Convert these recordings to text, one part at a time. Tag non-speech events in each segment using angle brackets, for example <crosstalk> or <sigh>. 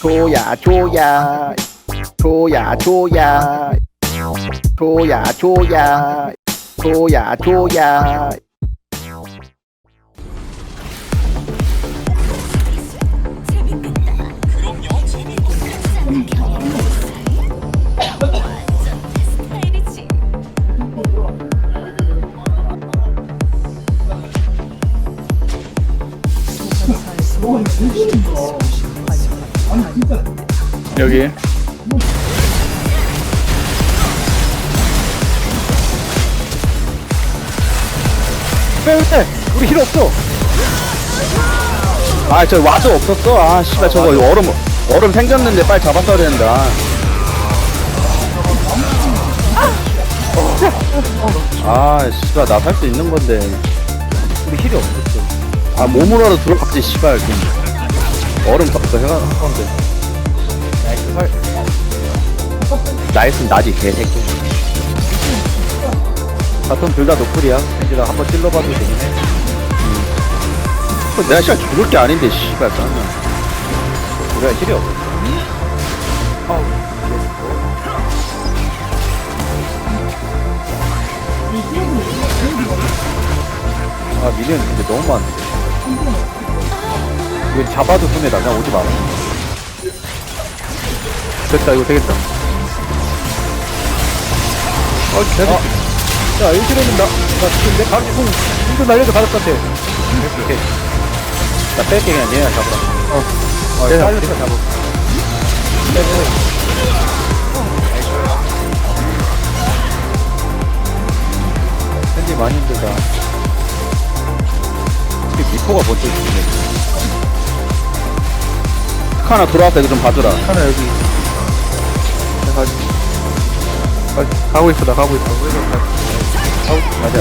โชว์ยาโชว์ยาโชว์ยาโชว์ยาโชว์ยาโชว์ยาโชยาโชยา 여기. 빼빼. 우리 힐 없어. 아저 와도 없었어? 아 씨발 저거 얼음 얼음 생겼는데 빨리 잡았어야 되는데. 아. 씨발 나 살 수 있는 건데. 우리 힐이 없었어. 아 몸으로라도 들어갔지 씨발. 좀 얼음 덮어 해가 건데 헐. 나이스 나지 개새끼. 바톤 둘 다 노플이야. 왠지나 한번 찔러봐도 되긴 해. 어, 내가 씨발 죽을 게 아닌데 씨발 짜증나 우리가 힐이 없어. 아 미니언 근데 너무 많은데. 이거 잡아도 손해다. 그냥 오지 마라 됐다 이거 되겠다. 어 계속 야 1킬로는 나, 나 죽는데? 바로 날려도 받을 것 같아. 오케이. 나 뺄게 그냥. 얘네 잡으라 어, 어 빨리 잡아 샌디 많이 힘들다. 근데 미포가 먼저 죽네 하나 돌아왔다 이거 좀 봐주라. 하나 여기 내가 아, 가고 있어 나 가고 있어. 가고 맞아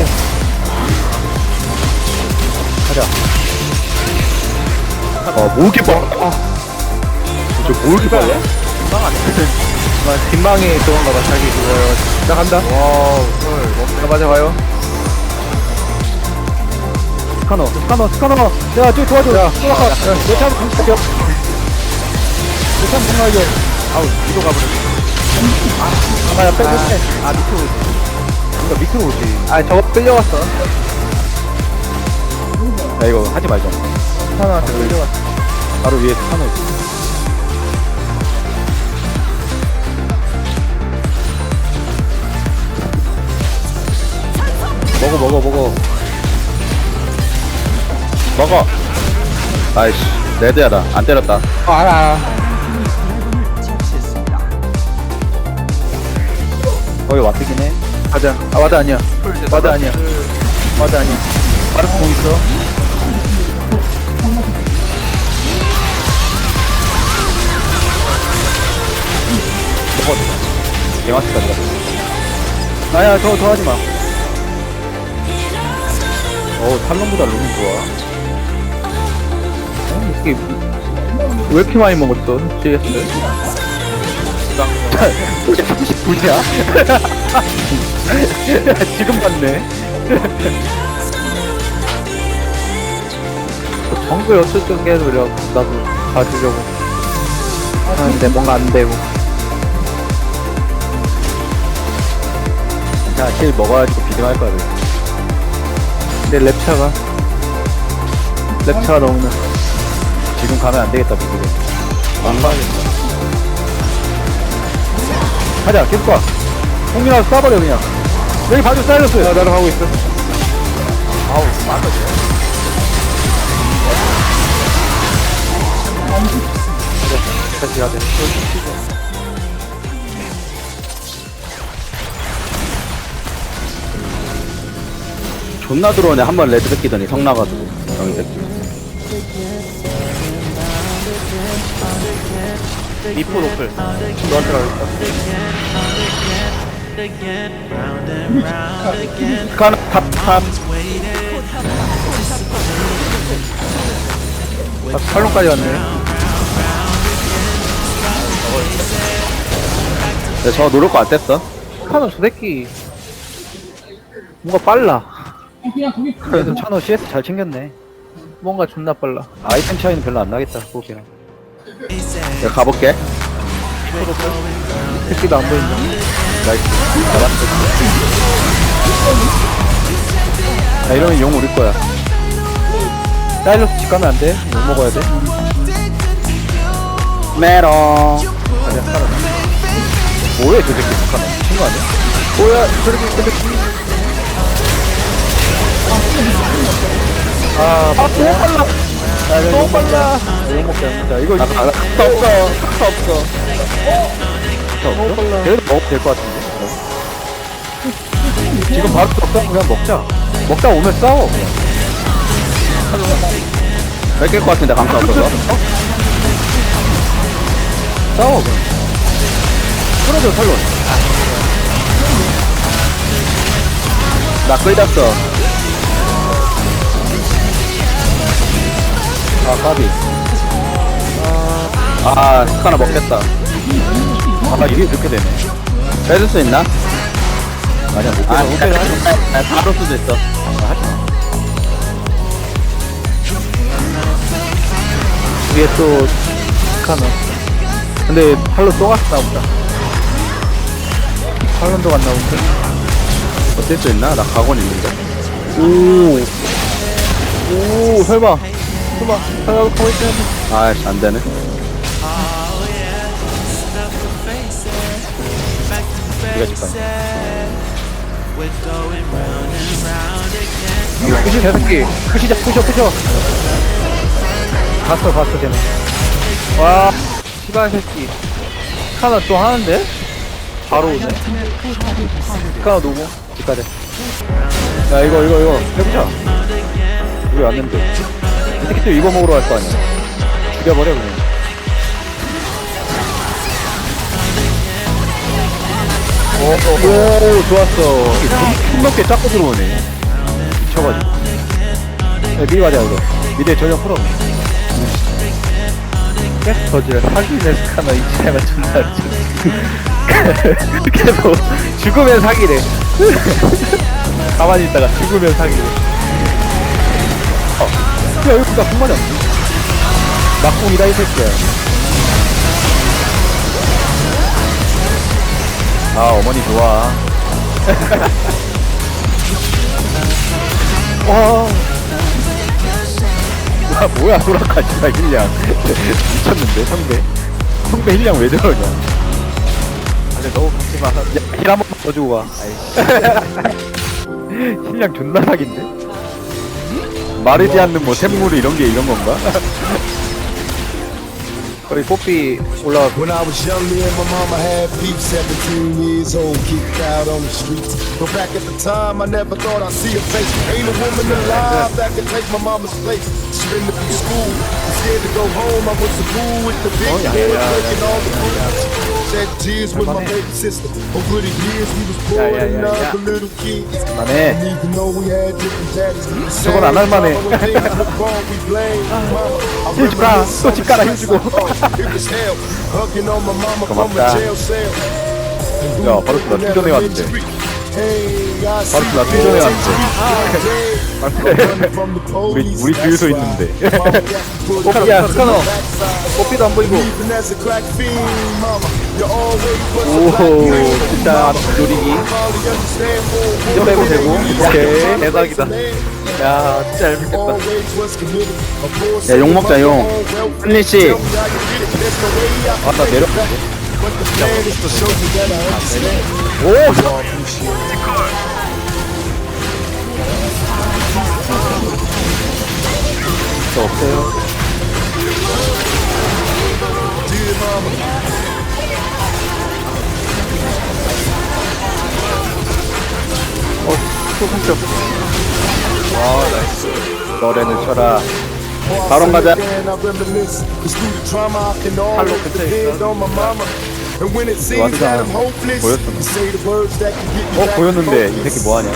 가자. 어뭐 이렇게 봐 저뭐 이렇게 빨라? 뒷방 아니야? 아, 뒷방에 도망가 봐 자기 그거 나 간다? 와우 헐 맞아 가요. 스카너 스카너 스카너. 야 저기 도와줘. 야 도와줘. 내참 공격해 내참 공격해 아우 뒤로 가버렸어 아야 빼, 빼, 빼. 아 밑으로 오지. 뭔가 밑으로 오지. 아 저거 끌려왔어. 야 이거 하지 말자. 스카너한테 끌려왔어. 바로 위에 스카너 있어. 먹어 먹어 먹어. 먹어. 아이씨 레드야 나안 때렸다. 아 알아 거의 와드긴 해. 가자. 아 와드 아니야. 와드 아니야. 와드 아니야. 마르크 공 있어? 먹어 개맛있다 아야 더 더 하지 마. 어우 탈론보다 룸이 좋아. 어, 이게 왜 이렇게 많이 먹었어? CS? 39냐? 지금 봤네. 정글 어쨌든 계속 이래 나도 봐주려고. 하는데 뭔가 안 되고. 자, 실 먹어가지고 비등할 거야. 근데 랩차가. 랩차가 너무 나. 지금 가면 안 되겠다, 비등에. 안 가겠다. 가자, 계속 가. 홍민아 쏴버려, 그냥. 여기 봐줘, 사이러스. 나, 나랑 하고 있어. 아우, 맞아, 다시 가자. 존나 들어오네 한 번 레드 뺏기더니 성 나가지고 영이 새끼 미포 노플. 너한테 가겠다. 스카나 탑탑 아, 팔론까지 왔네. 야, 저 노릴 거 안 뗐어? 카노 저 새끼. 뭔가 빨라. 그래도 찬호 CS 잘 챙겼네. 뭔가 존나 빨라. 아이템 차이는 별로 안 나겠다, 그거랑. 내가 가볼게. 새끼도 안 보인다. 나이스. 잡았어. 자, 이러면 용 우리 거야. 사일러스 집 가면 안 돼. 용 먹어야 돼. 메롱. 가자, 살아. 뭐야, 저 새끼 북한 친구 아니야? 뭐야, 저렇게 저 새끼. 아, 아, 너무 빨라. 아, 너무 빨라. 용 먹자, 진짜. 이거, 아, 아, 나 없어, 없어. 없어, 없어. 너무 빨라. 그래도 먹어도 될 것 같은데. 지금 바로 없다 그냥 먹자. 먹다 오면 싸워. 뺏길 것 같은데, 감사 없어서. 싸워 그냥. 끊어줘 탈론. 나 끌렸어. 아 까비. 아, 스카나 먹겠다. 아 이게 이렇게 되네. 빼줄 수 있나? 아니야 못 아, 빼. 못 빼. 아, 바로 수도 있어. 위에 또 스카너. 근데 탈론 또 갔나 보다. 탈론도 갔나 본데. 어쩔 수 있나? 나 각오는 있는데. 오. 오 설마. 설마 가고 있어야 돼. 아이씨, 안 되네. 네가 집 가냐. 이거 끝이 새끼. 끝이자 부셔 부셔. 봤어 봤어 쟤는. 와 시발 새끼. 하나 또 하는데? 바로 오네. 하나 노고 집가자. 야 이거 이거 이거 해보자. 우리 왔는데. 이 새끼 또 이거 먹으러 갈 거 아니야. 죽여버려 그냥. 오, 오, 좋았어. 힘겹게 ጫ고 들어오네. 미쳐가지고. 야, 미리 가자, 이거. 미래 전력 풀어. 계속 터지라. 사기네, 스카너. 이 차이만 존나. <laughs> 계속 죽으면 사기래. <laughs> 가만히 있다가 죽으면 사기래. 어. 야, 여기다 공간이 없네. 막공이다, 이 새끼야. 아 어머니 좋아. 와 <laughs> 야, 뭐야 돌아가지마 힐량. <laughs> 미쳤는데 성대. 성대 힐량 왜 저러냐. 아니 너무 갖지마 힐한 번만 더 주고 가 <laughs> 힐량 존나 사기인데 마르지 않는 뭐 샘물 이런 게 이런 건가? 우리 뽀삐 올라가고 When I was young, me and my mama had beef, 17 years old, kicked out on the streets. But back at the time, I never thought I'd see a face. Ain't a woman alive that could take my mama's place. She been to school, I'm scared to go home. I was a fool with the big Oh, yeah, boys, yeah, yeah, breaking all the rules. Shed tears with my baby sister. 그만해 저건 안 할만해. When things look wrong, we blame mama. I 힘 주라. reminisce 또 on 집 the 가라, 힘 stress 주고. I felt. It was hell. Hugging on my mama from a 고맙다. 야, 바로 나 충전해 왔는데. 바로 나 충전해 왔는데. 우리 우리 주유소 있는데. 뽀삐야 스카너. 뽀삐도 안 보이고. 오 진짜 노리기. 이거 빼고 되고. 오케이 대박이다. 야 진짜 잘 믿겠다. 야, 용 먹자, 용. 한리 씨. 아 나 내렸는데. 오 또 훔쳐. 와, 나이스. 너래는 쳐라. 바론 가자. 팔로 근처에 있어. 와드가 보였었나? 어, 보였는데 이 새끼 뭐하냐?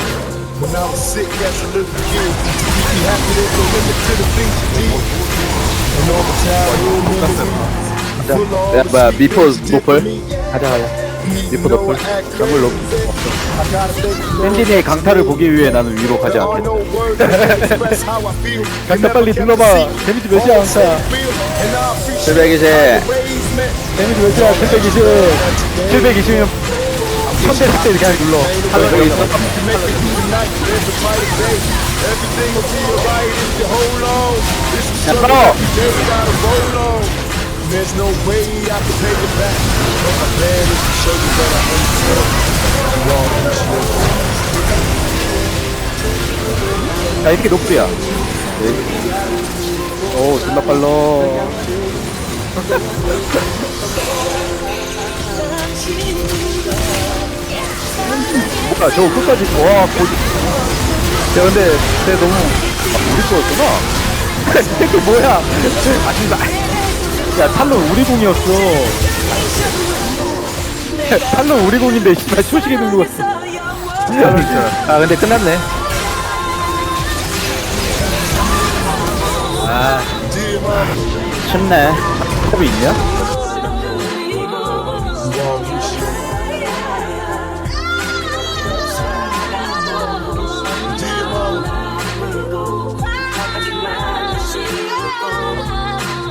야, 뭐야, 미포 노플? 가자, 가자. Know 너플. 정글 Lord. 엔진의 강타를 보기 위해 나는 위로 가지 않겠다. 강타 빨리 눌러봐. 데미지 몇이야, 강타. 새벽이지. Ways 데미지 몇 개야? 720. 720이면 1000대 때 이렇게 하게 눌러. 여기 있어. 야, There's no way I can pay you back. But my plan is to show you that I understand. You all appreciate. 야, 이렇게 높이야. 오, 존나 빨라. 뭐야, 저거 끝까지, 와, 고지. 야, 근데, 쟤 너무, 아, 우리 거였구나? 이 새끼 뭐야? 아, 진짜. 야, 탈론 우리 공이었어. <laughs> 탈론 우리 공인데, 씨발, 초식에 누르었어. 아, 근데 끝났네. 아, 쉽네. 컵이 있냐?